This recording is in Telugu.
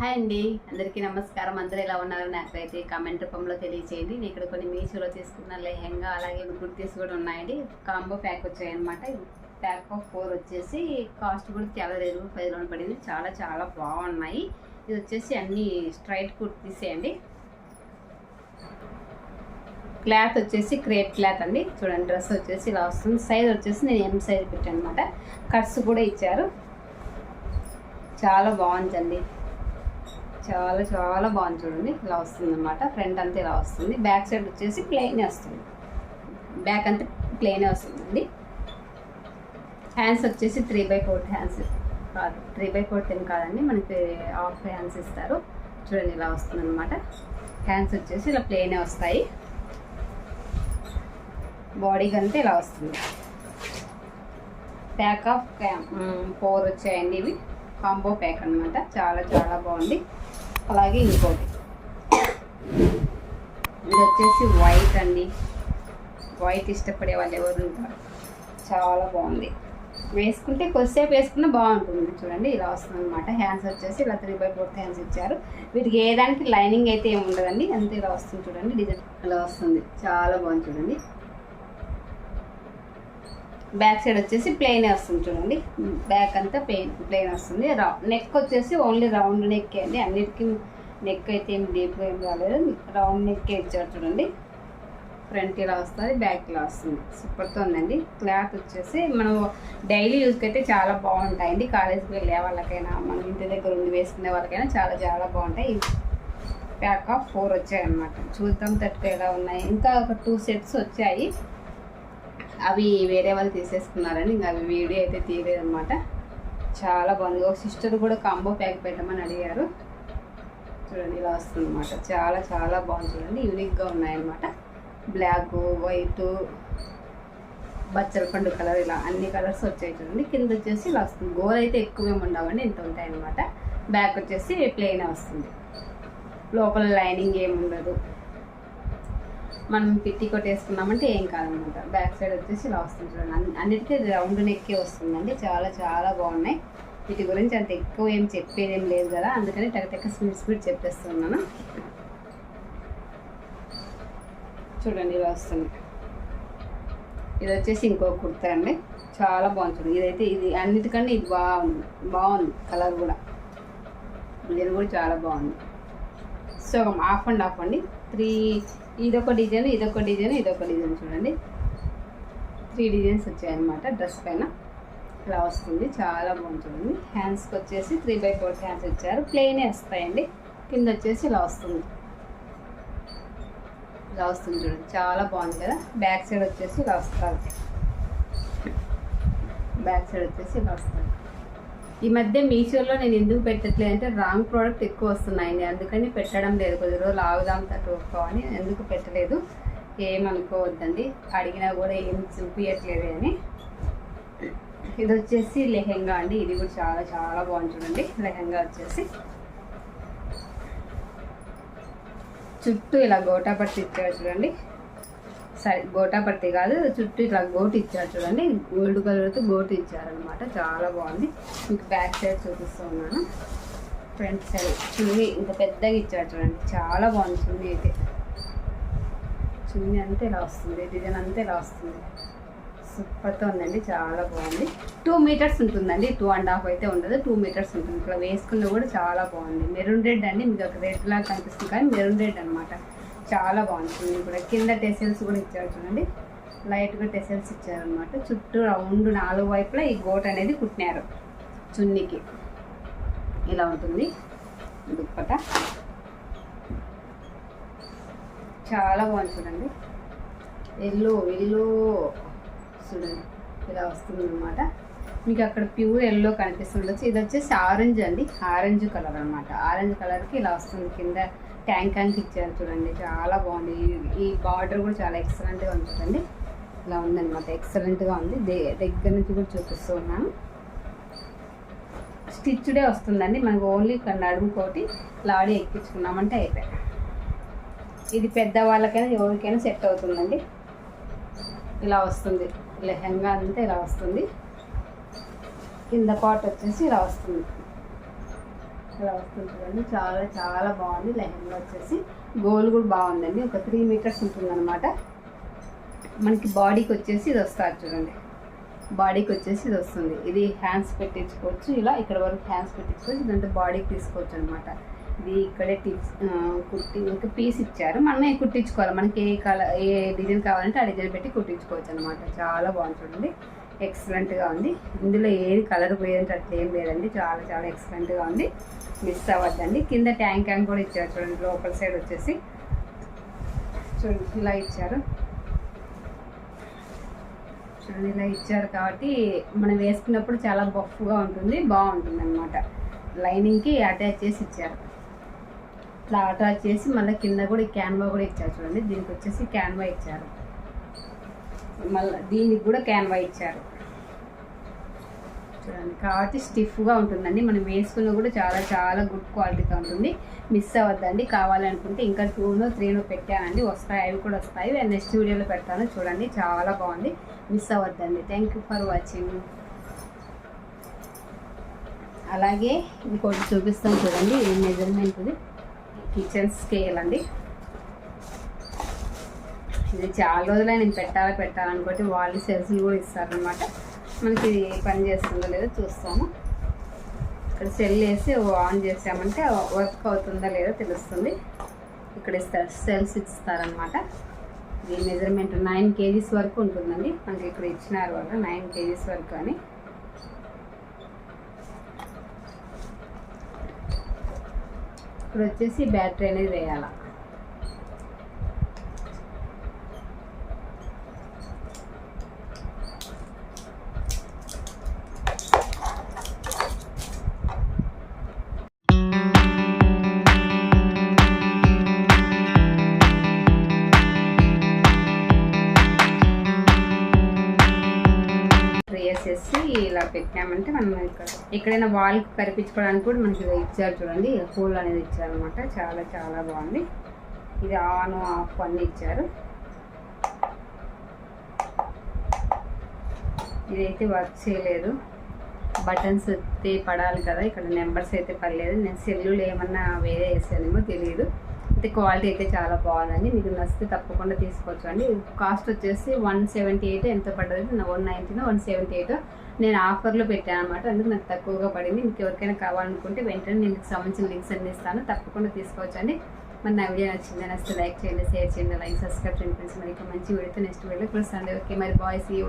హాయ్ అండి. అందరికీ నమస్కారం. అందరూ ఎలా ఉన్నారు? నాకైతే కామెంట్ రూపంలో తెలియచేయండి. నేను ఇక్కడ కొన్ని మీషోలో తీసుకున్న లెహెంగా అలాగే కుర్తీస్ కూడా ఉన్నాయండి. కాంబో ప్యాక్ వచ్చాయన్నమాట. ప్యాక్ ఆఫ్ ఫోర్ వచ్చేసి కాస్ట్ కూడా చాలా ఇరవై రూపాయలు పడింది. చాలా చాలా బాగున్నాయి. ఇది వచ్చేసి అన్ని స్ట్రైట్ కుర్తీసే అండి. క్లాత్ వచ్చేసి క్రేప్ క్లాత్ అండి. చూడండి డ్రెస్ వచ్చేసి ఇలా వస్తుంది. సైజ్ వచ్చేసి నేను ఎం సైజ్ పెట్టాను అనమాట కట్స్ కూడా ఇచ్చారు. చాలా బాగుందండి. చాలా చాలా బాగుంది చూడండి. ఇలా వస్తుంది అనమాట ఫ్రంట్ అంతా ఇలా వస్తుంది. బ్యాక్ సైడ్ వచ్చేసి ప్లెయిన్ వస్తుంది. బ్యాక్ అంతా ప్లెయిన్ వస్తుందండి. హ్యాండ్స్ వచ్చేసి త్రీ బై ఫోర్త్ హ్యాండ్స్ కాదు త్రీ బై ఫోర్ ఏం కాదండి. మనకి హాఫ్ హ్యాండ్స్ ఇస్తారు. చూడండి ఇలా వస్తుంది అనమాట హ్యాండ్స్ వచ్చేసి ఇలా ప్లెయినే వస్తాయి. బాడీకి అంతా ఇలా వస్తుంది. ప్యాక్ ఆఫ్ ఫోర్ వచ్చాయండి ఇవి. కాంబో ప్యాక్ అనమాట చాలా చాలా బాగుంది. అలాగే ఇంకోటి. ఇది వచ్చేసి వైట్ అండి. వైట్ ఇష్టపడే వాళ్ళు ఎవరు ఉంటారు? చాలా బాగుంది. వేసుకుంటే కొద్దిసేపు వేసుకున్నా బాగుంటుంది. చూడండి ఇలా వస్తుంది అనమాట హ్యాండ్స్ వచ్చేసి ఇలా త్రీ బై ఫోర్త్ హ్యాండ్స్ ఇచ్చారు. వీటికి ఏ దానికి లైనింగ్ అయితే ఏమి ఉండదండి. అంతే ఇలా వస్తుంది చూడండి. డిజైన్ ఇలా వస్తుంది? చాలా బాగుంది చూడండి. బ్యాక్ సైడ్ వచ్చేసి ప్లెయిన్ వస్తుంది చూడండి. బ్యాక్ అంతా ప్లెయిన్ ప్లెయిన్ వస్తుంది రా నెక్ వచ్చేసి ఓన్లీ రౌండ్ నెక్ అండి. అన్నిటికీ నెక్ అయితే ఏం డీప్ ఏం రాలేదు. రౌండ్ నెక్ ఇచ్చారు చూడండి. ఫ్రంట్ ఇలా వస్తుంది బ్యాక్ ఇలా వస్తుంది. సూపర్తో ఉందండి. క్లాత్ వచ్చేసి మనం డైలీ యూస్కి అయితే చాలా బాగుంటాయండి. కాలేజీకి వెళ్ళే వాళ్ళకైనా మనం ఇంటి దగ్గర ఉండి వేసుకునే వాళ్ళకైనా చాలా చాలా బాగుంటాయి. ప్యాక్ ఆఫ్ ఫోర్ వచ్చాయన్నమాట. చూద్దాం తట్టుకు ఎలా ఉన్నాయి. ఇంకా ఒక టూ సెట్స్ వచ్చాయి. అవి వేరే వాళ్ళు తీసేసుకున్నారని ఇంకా అవి వీడియో అయితే తీయలేదు అనమాట చాలా బాగుంది. ఒక సిస్టర్ కూడా కాంబో ప్యాక్ పెట్టమని అడిగారు. చూడండి ఇలా వస్తుంది అనమాట చాలా చాలా బాగుంది చూడండి. యూనిక్గా ఉన్నాయన్నమాట. బ్లాక్ వైట్ బచ్చల పండు కలర్ ఇలా అన్ని కలర్స్ వచ్చాయి చూడండి. కింద వచ్చేసి ఇలా వస్తుంది. గోల్ అయితే ఎక్కువేమి ఉండవండి ఇంత ఉంటాయి అనమాట బ్యాక్ వచ్చేసి ప్లెయిన్ వస్తుంది. లోపల లైనింగ్ ఏమి ఉండదు. మనం పిట్టి కొట్టేసుకున్నామంటే ఏం కాదనమాట. బ్యాక్ సైడ్ వచ్చేసి ఇలా వస్తుంది చూడండి అన్నిటికీ రౌండ్ నెక్కే వస్తుందండి. చాలా చాలా బాగున్నాయి. వీటి గురించి అంత ఎక్కువ ఏం చెప్పేది ఏం లేదు కదా. అందుకని టక టక స్పీడ్ స్పీడ్ చెప్పేస్తున్నాను చూడండి ఇలా వస్తుంది. ఇది వచ్చేసి ఇంకో కుర్తా అండి. చాలా బాగుంది చూడండి. ఇదైతే ఇది అన్నిటికన్నా ఇది బాగుంది. బాగుంది. కలర్ కూడా. ఇది కూడా చాలా బాగుంది. సో హాఫ్ అండ్ హాఫ్ అండి. త్రీ ఇదొక డిజైన్ ఇదొక డిజైన్ ఇదొక డిజైన్ చూడండి. త్రీ డిజైన్స్ వచ్చాయన్నమాట డ్రెస్ పైన. ఇలా వస్తుంది. చాలా బాగుంటుంది. హ్యాండ్స్కి వచ్చేసి త్రీ బై ఫోర్ హ్యాండ్స్ ఇచ్చారు. ప్లెయినే వస్తాయండి. కింద వచ్చేసి ఇలా వస్తుంది. ఇలా వస్తుంది చూడండి. చాలా బాగుంది కదా. బ్యాక్ సైడ్ వచ్చేసి ఇలా వస్తుంది. బ్యాక్ సైడ్ వచ్చేసి ఇలా వస్తుంది. ఈ మధ్య మీషోలో నేను ఎందుకు పెట్టట్లేదు అంటే రాంగ్ ప్రోడక్ట్ ఎక్కువ వస్తున్నాయండి. అందుకని పెట్టడం లేదు. కొద్ది రోజులు ఆగుదాం తక్కువ అని ఎందుకు పెట్టలేదు? ఏమనుకోవద్దండి. అడిగినా కూడా ఏం చూపించట్లేదు అని. ఇది వచ్చేసి లెహెంగా అండి. ఇది కూడా చాలా చాలా బాగుంది చూడండి. లెహెంగా వచ్చేసి. చుట్టూ ఇలా గోటా పట్టి ఇచ్చారు చూడండి. సరే గోటా పట్టి కాదు చుట్టూ ఇట్లా గోటు ఇచ్చారు చూడండి. గోల్డ్ కలర్తో గోటు ఇచ్చారనమాట చాలా బాగుంది. మీకు బ్యాక్ సైడ్ చూపిస్తూ ఉన్నాను ఫ్రంట్ సైడ్ చున్నీ ఇంత పెద్దగా ఇచ్చారు చూడండి. చాలా బాగుంది చున్నీ అయితే. చున్నీ అంతే ఇలా వస్తుంది. డిజైన్ అంతే ఇలా వస్తుంది. సూపర్తో ఉందండి. చాలా బాగుంది. టూ మీటర్స్ ఉంటుందండి. టూ అండ్ హాఫ్ అయితే ఉండదు. టూ మీటర్స్ ఉంటుంది. ఇట్లా వేసుకున్న కూడా చాలా బాగుంది. మెరూన్ రెడ్ అండి. మీకు ఒక రెడ్ లాగా కనిపిస్తుంది. కానీ మెరూన్ రెడ్ అనమాట చాలా బాగుంటుంది. కూడా కింద టెసెల్స్ కూడా ఇచ్చారు చూడండి. లైట్గా టెసెల్స్ ఇచ్చారనమాట చుట్టూ రౌండ్ నాలుగు వైపులా ఈ గోట్ అనేది కుట్టినారు. చున్నీకి. ఇలా ఉంటుంది. దుప్పట. చాలా బాగుంది చూడండి. Yellow yellow. చూడండి. ఇలా వస్తుంది అనమాట మీకు అక్కడ ప్యూర్ ఎల్లో కనిపిస్తుండొచ్చు ఇది వచ్చేసి ఆరెంజ్ అండి. ఆరెంజ్ కలర్ అనమాట ఆరెంజ్ కలర్కి ఇలా వస్తుంది. కింద ట్యాంక్ ట్యాంక్ ఇచ్చారు చూడండి. చాలా బాగుంది. ఈ- బార్డర్ కూడా చాలా ఎక్సలెంట్గా ఉంటుందండి. ఇలా ఉందన్నమాట. ఎక్సలెంట్గా ఉంది. దే- దగ్గర నుంచి కూడా చూపిస్తూ ఉన్నాను. స్టిచ్డే వస్తుందండి. మనకు ఓన్లీ ఇక్కడ నడుముకోటి లాడీ ఎక్కించుకున్నామంటే అయిపోయి ఇది పెద్దవాళ్ళకైనా ఎవరికైనా సెట్ అవుతుందండి. ఇలా వస్తుంది. లెహంగా అంతా ఇలా వస్తుంది. కింద పాట్ వచ్చేసి ఇలా వస్తుంది. ఇలా వస్తుంటుందండి చాలా చాలా బాగుంది. లెహంగా వచ్చేసి గోల్ కూడా బాగుందండి. ఒక త్రీ మీటర్స్ ఉంటుంది అనమాట మనకి బాడీకి వచ్చేసి ఇది వస్తారు చూడండి. బాడీకి వచ్చేసి ఇది వస్తుంది. ఇది హ్యాండ్స్ పెట్టించుకోవచ్చు. ఇలా ఇక్కడ వరకు హ్యాండ్స్ పెట్టించుకోవచ్చు. ఇదంతా బాడీకి తీసుకోవచ్చు అనమాట ఇది ఇక్కడే టిప్స్ కుట్టి ఒక పీస్ ఇచ్చారు. మనమే కుట్టించుకోవాలి. మనకి ఏ కలర్ ఏ డిజైన్ కావాలంటే ఆ డిజైన్ పెట్టి కుట్టించుకోవచ్చు అనమాట చాలా బాగుంది చూడండి. ఎక్సలెంట్గా ఉంది. ఇందులో ఏది కలర్ పోయేది ఏం లేదండి. చాలా చాలా ఎక్సలెంట్గా ఉంది. మిస్ అవ్వద్దండి. కింద ట్యాంక్ ట్యాంక్ కూడా ఇచ్చారు చూడండి. లోపల సైడ్ వచ్చేసి. చూడండి ఇలా ఇచ్చారు. చూడండి ఇలా ఇచ్చారు కాబట్టి మనం వేసుకున్నప్పుడు చాలా బఫ్గా ఉంటుంది. బాగుంటుంది అనమాట లైనింగ్కి అటాచ్ చేసి ఇచ్చారు. ఇట్లా అటాచ్ చేసి మళ్ళీ కింద కూడా క్యాన్వా కూడా ఇచ్చారు చూడండి. దీనికి వచ్చేసి క్యాన్వా ఇచ్చారు. మళ్ళీ దీనికి కూడా క్యాన్వా ఇచ్చారు. చూడండి కాబట్టి స్టిఫ్గా ఉంటుందండి. మనం వేసుకున్న కూడా చాలా చాలా గుడ్ క్వాలిటీతో ఉంటుంది. మిస్ అవ్వద్దండి. కావాలనుకుంటే ఇంకా టూనో త్రీనో పెట్టానండి. వస్తాయి అవి కూడా వస్తాయి. నెక్స్ట్ వీడియోలో పెడతాను. చూడండి చాలా బాగుంది. మిస్ అవ్వద్దండి. థ్యాంక్ యూ ఫర్ వాచింగ్ అలాగే ఇంకోటి చూపిస్తాను చూడండి. ఇది మెజర్మెంట్ది కిచెన్ స్కేల్ అండి. ఇది చాలా రోజులే నేను పెట్టాలి పెట్టాలనుకుంటే వాళ్ళు సెల్స్లు కూడా ఇస్తారనమాట మనకి పని చేస్తుందో లేదో చూస్తాము. ఇక్కడ సెల్ వేసి ఆన్ చేసామంటే వర్క్ అవుతుందా లేదో తెలుస్తుంది. ఇక్కడ ఇస్తారు సెల్స్ ఇస్తారనమాట ఇది మెజర్మెంట్ నైన్ కేజీస్ వరకు ఉంటుందండి. మనకి ఇక్కడ ఇచ్చినారు వాళ్ళు నైన్ కేజీస్ వరకు అని. ఇక్కడ వచ్చేసి బ్యాటరీ అనేది వేయాలా. పెట్టామంటే మనం ఇక్కడ ఎక్కడైనా వాల్ కరిపించుకోవడానికి కూడా మనకి ఇచ్చారు చూడండి. హోల్ అనేది ఇచ్చారనమాట చాలా చాలా బాగుంది. ఇది ఆన్ ఆఫ్ అన్ని ఇచ్చారు. ఇదైతే వర్క్ చేయలేదు. బటన్స్ అయితే పడాలి కదా. ఇక్కడ నెంబర్స్ అయితే పడలేదు. నేను సెల్లులు ఏమన్నా వేరే వేసానేమో తెలియదు అయితే క్వాలిటీ అయితే చాలా బాగుందండి. మీకు నచ్చితే తప్పకుండా తీసుకోవచ్చు అండి. కాస్ట్ వచ్చేసి వన్ సెవెంటీ ఎయిట్ ఎంత పడ్డది? వన్ నైంటీనో వన్ సెవెంటీ ఎయిట్ నేను ఆఫర్లో పెట్టాను అనమాట అందుకు నాకు తక్కువగా పడింది. మీకు ఎవరికైనా కావాలనుకుంటే వెంటనే నేను సంబంధించిన లింక్స్ అన్ని ఇస్తాను. తప్పకుండా తీసుకోవచ్చండి. మరి నా వీడియో నచ్చింది నచ్చితే లైక్ చేయండి షేర్ చేయండి లైక్ సబ్స్క్రైబ్ చేయండి ఫ్రెండ్స్. మరి ఇంకా మంచి వీడియోతో నెక్స్ట్ వీడియో కలుస్తాను. ఓకే మరి బాయ్స్ ఈ